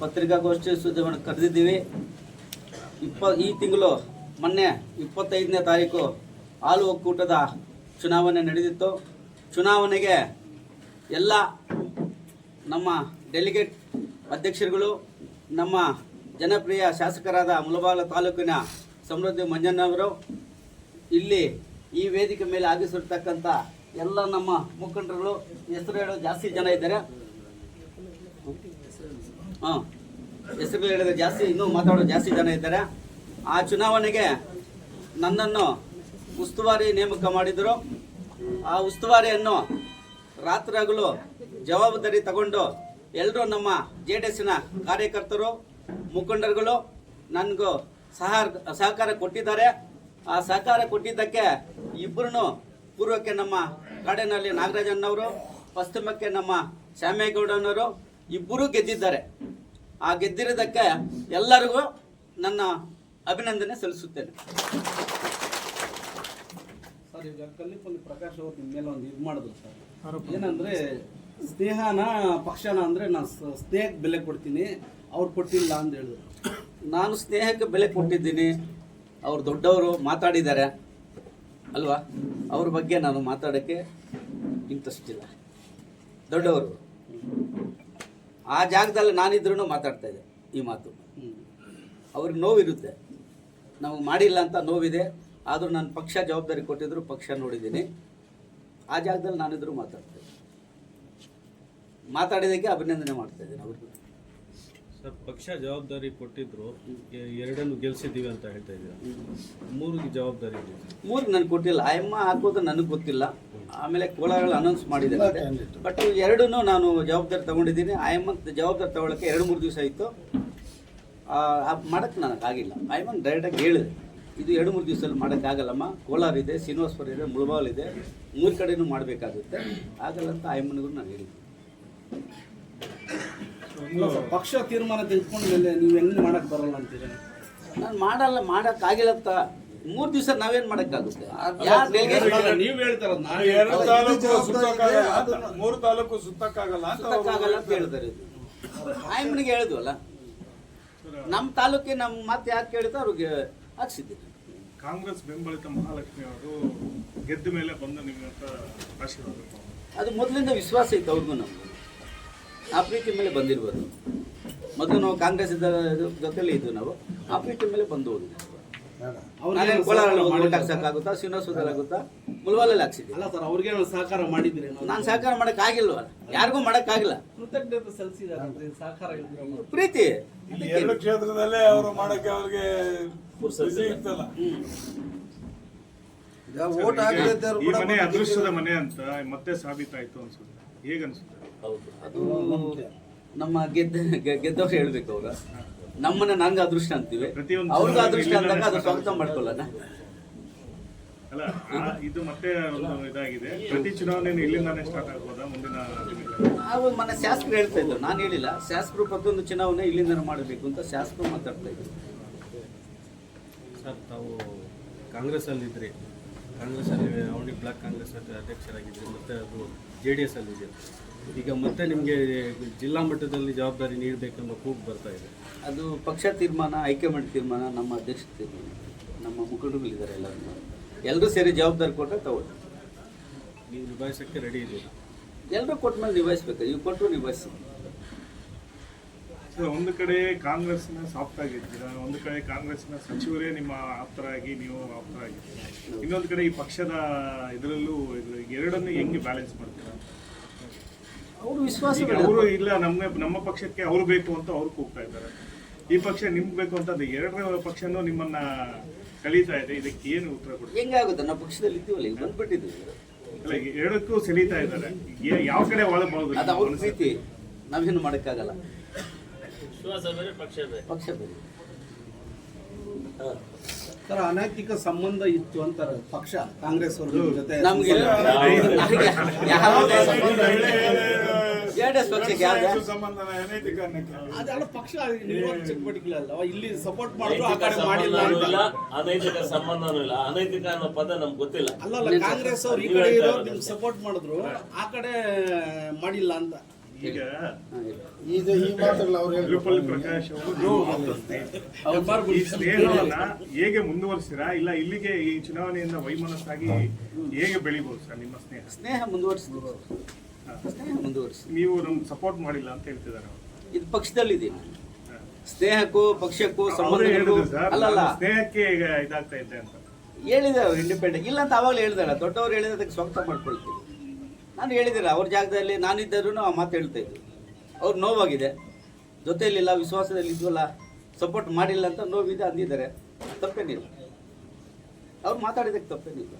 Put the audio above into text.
ಪತ್ರಿಕಾಗೋಷ್ಠಿ ಸುದ್ದಿಗಳನ್ನು ಕರೆದಿದ್ದೀವಿ. ಇಪ್ಪ, ಈ ತಿಂಗಳು ಮೊನ್ನೆ ಇಪ್ಪತ್ತೈದನೇ ತಾರೀಕು ಹಾಲು ಒಕ್ಕೂಟದ ಚುನಾವಣೆ ನಡೆದಿತ್ತು. ಚುನಾವಣೆಗೆ ಎಲ್ಲ ನಮ್ಮ ಡೆಲಿಗೇಟ್ ಅಧ್ಯಕ್ಷರುಗಳು, ನಮ್ಮ ಜನಪ್ರಿಯ ಶಾಸಕರಾದ ಮುಲಬಾಲ ತಾಲೂಕಿನ ಸಮೃದ್ಧಿ ಮಂಜಣ್ಣವರು ಇಲ್ಲಿ ಈ ವೇದಿಕೆ ಮೇಲೆ ಆಗಿಸಿರ್ತಕ್ಕಂಥ ಎಲ್ಲ ನಮ್ಮ ಮುಖಂಡರುಗಳು, ಹೆಸರು ಹೇಳೋ ಜಾಸ್ತಿ ಜನ ಇದ್ದಾರೆ. ಹಾಂ. ಹೆಸರು ಹೇಳಿದ್ರೆ ಜಾಸ್ತಿ, ಇನ್ನೂ ಮಾತಾಡೋ ಜಾಸ್ತಿ ಜನ ಇದ್ದಾರೆ. ಆ ಚುನಾವಣೆಗೆ ನನ್ನನ್ನು ಉಸ್ತುವಾರಿ ನೇಮಕ ಮಾಡಿದರು. ಆ ಉಸ್ತುವಾರಿಯನ್ನು ರಾತ್ರಿ ಹಗಲು ಜವಾಬ್ದಾರಿ ತಗೊಂಡು ಎಲ್ಲರೂ ನಮ್ಮ ಜೆ ಡಿ ಎಸ್ನ ಕಾರ್ಯಕರ್ತರು, ಮುಖಂಡರುಗಳು ನನಗೂ ಸಹ, ಸಹಕಾರ ಕೊಟ್ಟಿದ್ದಾರೆ. ಆ ಸಹಕಾರ ಕೊಟ್ಟಿದ್ದಕ್ಕೆ ಇಬ್ಬರೂ ಪೂರ್ವಕ್ಕೆ ನಮ್ಮ ಕಾಡಿನಲ್ಲಿ ನಾಗರಾಜಣ್ಣವರು ಪಶ್ಚಿಮಕ್ಕೆ ನಮ್ಮ ಶ್ಯಾಮೇಗೌಡನವರು ಇಬ್ಬರೂ ಗೆದ್ದಿದ್ದಾರೆ. ಆ ಗೆದ್ದಿರೋದಕ್ಕೆ ಎಲ್ಲರಿಗೂ ನನ್ನ ಅಭಿನಂದನೆ ಸಲ್ಲಿಸುತ್ತೇನೆ. ಸರ್ ಈಗ ಕಲ್ಲಿಪಲ್ಲಿ ಪ್ರಕಾಶ್ ಅವ್ರು ನಿಮ್ಮ ಮೇಲೆ ಒಂದು ಇದು ಮಾಡಿದ್ರು ಸರ್. ಏನಂದ್ರೆ ಸ್ನೇಹನ ಪಕ್ಷನ ಅಂದ್ರೆ ನಾನು ಸ್ನೇಹಕ್ಕೆ ಬೆಲೆ ಕೊಡ್ತೀನಿ ಅವ್ರು ಕೊಟ್ಟಿಲ್ಲ ಅಂತ ಹೇಳಿದ್ರು. ನಾನು ಸ್ನೇಹಕ್ಕೆ ಬೆಲೆ ಕೊಟ್ಟಿದ್ದೀನಿ ಅವ್ರು ದೊಡ್ಡವರು ಮಾತಾಡಿದ್ದಾರೆ. ಅಲ್ವಾ? ಅವ್ರ ಬಗ್ಗೆ ನಾನು ಮಾತಾಡೋಕ್ಕೆ ಇಂಟ್ರೆಸ್ಟ್ ಇಲ್ಲ. ದೊಡ್ಡವರು. ಆ ಜಾಗದಲ್ಲಿ ನಾನಿದ್ರೂ ಮಾತಾಡ್ತಾ ಇದ್ದೆ ಈ ಮಾತು. ಅವ್ರಿಗೆ ನೋವಿರುತ್ತೆ. ನಮಗೆ ಮಾಡಿಲ್ಲ ಅಂತ ನೋವಿದೆ. ಆದರೂ ನಾನು ಪಕ್ಷ ಜವಾಬ್ದಾರಿ ಕೊಟ್ಟಿದ್ರು, ಪಕ್ಷ ನೋಡಿದ್ದೀನಿ. ಆ ಜಾಗದಲ್ಲಿ ನಾನಿದ್ರೂ ಮಾತಾಡ್ತಾ ಇದ್ದೆ. ಮಾತಾಡಿದ್ದಕ್ಕೆ ಅಭಿನಂದನೆ ಮಾಡ್ತಾ ಇದ್ದೀನಿ ಅವ್ರಿಗೂ. ಸರ್ ಪಕ್ಷ ಜವಾಬ್ದಾರಿ ಕೊಟ್ಟಿದ್ರು ಎರಡನ್ನು ಗೆಲ್ಸಿದ್ದೀವಿ ಅಂತ ಹೇಳ್ತಾ ಇದ್ದೀರಾ? ಮೂರಿಗೆ ಜವಾಬ್ದಾರಿ ಇದೆ. ಮೂರು ನನಗೆ ಕೊಟ್ಟಿಲ್ಲ ಆಯಮ್ಮ ಹಾಕೋದು ನನಗೆ ಗೊತ್ತಿಲ್ಲ. ಆಮೇಲೆ ಕೋಲಾರಲ್ಲಿ ಅನೌನ್ಸ್ ಮಾಡಿದ್ದಾರೆ. ಬಟ್ ಎರಡೂ ನಾನು ಜವಾಬ್ದಾರಿ ತಗೊಂಡಿದ್ದೀನಿ. ಆಯಮ್ಮ ಜವಾಬ್ದಾರಿ ತಗೊಳ್ಳೋಕೆ ಎರಡು ಮೂರು ದಿವಸ ಆಯಿತು. ಮಾಡೋಕ್ಕೆ ನನಗೆ ಆಗಿಲ್ಲ. ಆಯಮ್ಮನ ಡೈರೆಕ್ಟಾಗಿ ಹೇಳಿದೆ. ಇದು ಎರಡು ಮೂರು ದಿವಸದಲ್ಲಿ ಮಾಡೋಕ್ಕಾಗಲ್ಲಮ್ಮ ಕೋಲಾರ ಇದೆ ಶ್ರೀನಿವಾಸ್ಪುರ ಇದೆ ಮುಳಬಾಲ್ ಇದೆ. ಮೂರು ಕಡೆನೂ ಮಾಡಬೇಕಾಗುತ್ತೆ. ಆಗಲ್ಲ ಅಂತ ಆಯಮ್ಮನಿಗೂ ನಾನು ಹೇಳಿದ್ದೆ. ಪಕ್ಷ ತೀರ್ಮಾನ ತೆಗೆದುಕೊಂಡ ಮೇಲೆ ನೀವು ಹೆಂಗ್ ಮಾಡಕ್ ಬರಲ್ಲ ಅಂತೀರಿ? ನಾನು ಮಾಡಲ್ಲ ಮಾಡೋಕ್ಕಾಗಿಲ್ಲ ಅಂತ ಮೂರು ದಿವಸ ನಾವೇನ್ ಮಾಡಕ್ಕಾಗುತ್ತೆ? ನೀವು ಹೇಳ್ತಾರ ಮೂರು ತಾಲೂಕು ಸುತ್ತಕ್ಕಾಗಲ್ಲ ಸುತ್ತಕ್ಕಾಗಲ್ಲ ಅಂತ ಹೇಳ್ತಾರೆ. ಆಯಮ್ಮನಿಗೆ ಹೇಳಿದ್ವಲ್ಲ? ನಮ್ಮ ತಾಲೂಕಿಗೆ ನಮ್ಮ ಮತ್ತೆ ಯಾಕೆ ಕೇಳಿದ್ರೆ ಅವ್ರಿಗೆ ಹಾಕ್ಸಿದ್ದೀವಿ ಕಾಂಗ್ರೆಸ್ ಬೆಂಬಲಿತ ಮಹಾಲಕ್ಷ್ಮಿ ಅವರು ಗೆದ್ದ ಮೇಲೆ ಬಂದು ನಿಮ್ಗೆ ಆಶೀರ್ವಾದ ಅದು ಮೊದಲಿಂದ ವಿಶ್ವಾಸ ಇತ್ತು ಅವ್ರಿಗೂ ನಮ್ಗೆ. ಆ ಪ್ರೀತಿ ಮೇಲೆ ಬಂದಿರ್ಬೋದು. ಮೊದಲು ನಾವು ಕಾಂಗ್ರೆಸ್ ಇದ್ದ ಜೊತೆಲಿ ಇದ್ವಿ ನಾವು. ಆ ಪ್ರೀತಿ ಮೇಲೆ ಬಂದು ಹೋದ್ವಿ ನಾನೇನು ಕೋಲಾರಲ್ಲಿ ಓಟ್ ಹಾಕ್ಸಕ್ಕಾಗುತ್ತಾ ಶ್ರೀನಿವಾಸದಲ್ಲಿ ಆಗುತ್ತಾ ಮುಳವಾಲಲ್ಲಿ ಹಾಕ್ಸಿದ್ವಿ. ಅಲ್ಲ ಸರ್ ಅವ್ರಿಗೆ ಸಹಕಾರ ಮಾಡಿದ್ರೆ ನಾನು ಸಹಕಾರ ಮಾಡೋಕ್ಕಾಗಿಲ್ವಲ್ಲ ಯಾರಿಗೂ ಮಾಡೋಕ್ಕಾಗಿಲ್ಲ. ಕೃತಜ್ಞತೆ ಸಲ್ಲಿಸಿದಾರೆ ಸಹಕಾರ ಪ್ರೀತಿ. ಎರಡು ಕ್ಷೇತ್ರದಲ್ಲೇ ಅವರು ಮಾಡಕ್ಕೆ ಅವ್ರಿಗೆ ಓಟ್ ಹಾಕದಿದ್ದರು ಈ ಮನೆ ಅದೃಷ್ಟದ ಮನೆ ಅಂತ ಮತ್ತೆ ಸಾಬೀತಾಯ್ತು ಅನ್ಸುತ್ತೆ. ಹೇಗ ಅನ್ಸುತ್ತೆ ಹೌದು ಅದು ನಮ್ಮ ಗೆದ್ದ ಗೆದ್ದವ್ರು ಹೇಳ್ಬೇಕು ಅವಾಗ. ನಮ್ಮನ್ನ ನಂಗೆ ಅದೃಷ್ಟ ಅಂತೀವಿ. ಪ್ರತಿಯೊಂದು ಅವ್ರಿಗೂ ಅದೃಷ್ಟ ಅಂದಾಗ ಅದು ಸ್ವಾಗತ ಮಾಡ್ಕೊಳ್ಳೋಣ. ಅಲ್ಲ ಇದು ಮತ್ತೆ ಒಂದು ಇದಾಗಿದೆ. ಪ್ರತಿ ಚುನಾವಣೆ ಇಲ್ಲಿಂದಾನೇ ಸ್ಟಾರ್ಟ್ ಆಗ್ಬೋದಾ? ಮುಂದಿನ? ನಾವು ಮೊನ್ನೆ ಶಾಸಕರು ಹೇಳ್ತಾ ಇದ್ರು. ನಾನು ಹೇಳಿಲ್ಲ. ಶಾಸಕರು ಪ್ರತಿಯೊಂದು ಚುನಾವಣೆ ಇಲ್ಲಿಂದ ಮಾಡಬೇಕು ಅಂತ ಶಾಸಕರು ಮಾತಾಡ್ತಾ ಇದ್ರು. ಸರ್ ತಾವು ಕಾಂಗ್ರೆಸ್ಸಲ್ಲಿದ್ರಿ. ಕಾಂಗ್ರೆಸ್ಸಲ್ಲಿ ಅವಳಿ ಬ್ಲಾಕ್ ಕಾಂಗ್ರೆಸ್ ಅಧ್ಯಕ್ಷರಾಗಿದ್ರಿ. ಮತ್ತೆ ಅದು ಜೆ ಡಿ ಎಸ್ ಅಲ್ಲಿದೆ ಈಗ ಮತ್ತೆ ನಿಮಗೆ ಜಿಲ್ಲಾ ಮಟ್ಟದಲ್ಲಿ ಜವಾಬ್ದಾರಿ ನೀಡಬೇಕೆಂಬ ಕೂಗು ಬರ್ತಾ ಇದೆ. ಅದು ಪಕ್ಷ ತೀರ್ಮಾನ ಹೈಕಮಾಂಡ್ ತೀರ್ಮಾನ ನಮ್ಮ ಅಧ್ಯಕ್ಷ ತೀರ್ಮಾನ ನಮ್ಮ ಮುಖಂಡರುಗಳಿದ್ದಾರೆ ಎಲ್ಲರೂ ಎಲ್ಲರೂ ಸೇರಿ ಜವಾಬ್ದಾರಿ ಕೊಟ್ಟರೆ ತಗೊಳ್ಳಿ. ನೀವು ನಿಭಾಯಿಸೋಕ್ಕೆ ರೆಡಿ ಇದ್ದೀರಾ? ಎಲ್ಲರೂ ಕೊಟ್ಟ ಮೇಲೆ ನಿಭಾಯಿಸ್ಬೇಕು. ನೀವು ಕೊಟ್ಟರು ನಿಭಾಯಿಸಿ. ಸರ್ ಒಂದು ಕಡೆ ಕಾಂಗ್ರೆಸ್ನ ಸಾಫ್ಟ್ ಆಗಿರ್ತೀರಾ ಒಂದು ಕಡೆ ಕಾಂಗ್ರೆಸ್ನ ಸಚಿವರೇ ನಿಮ್ಮ ಆಪ್ತರಾಗಿ ನೀವು ಆಪ್ತರಾಗಿದ್ದೀರಾ ಇನ್ನೊಂದು ಕಡೆ ಈ ಪಕ್ಷದ ಇದರಲ್ಲೂ ಇದು ಎರಡನ್ನು ಹೆಂಗೆ ಬ್ಯಾಲೆನ್ಸ್ ಮಾಡ್ತೀರಾ? ಅವರು ವಿಶ್ವಾಸ ಅವರು ಇಲ್ಲ ನಮ್ಗೆ ನಮ್ಮ ಪಕ್ಷಕ್ಕೆ ಅವ್ರು ಬೇಕು ಅಂತ ಅವ್ರು ಕೂಗ್ತಾ ಇದ್ದಾರೆ. ಈ ಪಕ್ಷ ನಿಮ್ಗೆ ಬೇಕು ಅಂತ ಅದು ಎರಡರ ಪಕ್ಷನೂ ನಿಮ್ಮನ್ನ ಕಳೀತಾ ಇದೆ. ಇದಕ್ಕೆ ಏನು ಉತ್ತರ ಕೊಡ್ತೀವಿ ಹೆಂಗಾಗುತ್ತೆ? ನಮ್ಮ ಪಕ್ಷದಲ್ಲಿ ಇದ್ದೀವಲ್ಲ ಈಗ ಬಂದ್ಬಿಟ್ಟಿದ್ದೀವಿ. ಅಲ್ಲ ಎರಡಕ್ಕೂ ಸೆಳೀತಾ ಇದ್ದಾರೆ. ಯಾವ ಕಡೆ ಒಳಗೆ ಬರೋದು ಅದು ಅವ್ರ ಪ್ರೀತಿ. ನಾವೇನು ಮಾಡೋಕ್ಕಾಗಲ್ಲ. ಪಕ್ಷ ಬೇರೆ. ಸರ್ ಅನೈತಿಕ ಸಂಬಂಧ ಇತ್ತು ಅಂತಾರ ಪಕ್ಷ ಕಾಂಗ್ರೆಸ್ ಅವ್ರ ಜೊತೆ ನಮ್ಗೆ JDS ಪಕ್ಷಕ್ಕೆ ಅದೆಲ್ಲ ಪಕ್ಷ ಚಟುವಟಿಕೆ ಅಲ್ಲ ಇಲ್ಲಿ ಸಪೋರ್ಟ್ ಮಾಡಿದ್ರು ಆ ಕಡೆ ಮಾಡಿಲ್ಲ ಸಂಬಂಧನೂ ಅಂತ. ಇಲ್ಲ ಅನೈತಿಕ ಸಂಬಂಧನೂ ಇಲ್ಲ. ಅನೈತಿಕ ಅನ್ನೋ ಪದ ನಮ್ಗೆ ಗೊತ್ತಿಲ್ಲ. ಅಲ್ಲ ಅಲ್ಲ ಕಾಂಗ್ರೆಸ್ ಅವ್ರು ಈ ಕಡೆ ಇರೋರು ನಿಮ್ಗೆ ಸಪೋರ್ಟ್ ಮಾಡಿದ್ರು ಆ ಕಡೆ ಮಾಡಿಲ್ಲ ಅಂತ. ಈಗ ಇದು ಈ ಮಾತುಗಳು ಅವ್ರು ತಿರುಪಲ್ಲಿ ಪ್ರಕಾಶ್ ಅವರು. ಈ ಸ್ನೇಹವನ್ನ ಹೇಗೆ ಮುಂದುವರಿಸಿರಾ? ಇಲ್ಲ ಇಲ್ಲಿಗೆ ಈ ಚುನಾವಣೆಯಿಂದ ವೈಮನಸ್ಸಾಗಿ ಹೇಗೆ ಬೆಳಿಬಹುದು ಸರ್ ನಿಮ್ಮ ಸ್ನೇಹ? ಸ್ನೇಹ ಮುಂದುವರಿಸ್ತೀವಿ ಸ್ನೇಹ ಮುಂದುವರಿಸಿ ನೀವು ನಮ್ಗೆ ಸಪೋರ್ಟ್ ಮಾಡಿಲ್ಲ ಅಂತ ಹೇಳ್ತಿದ್ದಾರೆ ಅವ್ರು. ಇದು ಪಕ್ಷದಲ್ಲಿದೆ. ಸ್ನೇಹಕ್ಕೂ ಪಕ್ಷಕ್ಕೂ ಸಂಬಂಧ ಸಂಬಂಧಗಳಿಗೂ ಅಲ್ಲಲ್ಲ. ಸ್ನೇಹಕ್ಕೆ ಈಗ ಇದಾಗ್ತಾ ಇದ್ದೆ ಅಂತ. ಹೇಳಿದೆ ಅವ್ರು ಇಂಡಿಪೆಂಡೆಂಟ್ ಇಲ್ಲ ಅಂತ ಅವಾಗಲೇ ಹೇಳಿದಾರ ದೊಡ್ಡವ್ರು ಹೇಳಿದ್ರೆ ಅದಕ್ಕೆ ಸ್ವಾಗತ ಮಾಡ್ಕೊಳ್ತೀವಿ. ನಾನು ಹೇಳಿದಿರ ಅವ್ರ ಜಾಗದಲ್ಲಿ ನಾನಿದ್ದರೂ ಆ ಮಾತು ಹೇಳ್ತಾ ಇದ್ದೆ. ಅವ್ರು ನೋವಾಗಿದೆ. ಜೊತೆಯಲ್ಲಿಲ್ಲ ವಿಶ್ವಾಸದಲ್ಲಿ ಇದ್ವಲ್ಲ ಸಪೋರ್ಟ್ ಮಾಡಿಲ್ಲ ಅಂತ ನೋವಿದೆ ಅಂದಿದ್ದಾರೆ. ತಪ್ಪೇನಿಲ್ಲ. ಅವ್ರು ಮಾತಾಡಿದಕ್ಕೆ ತಪ್ಪೇನಿಲ್ಲ.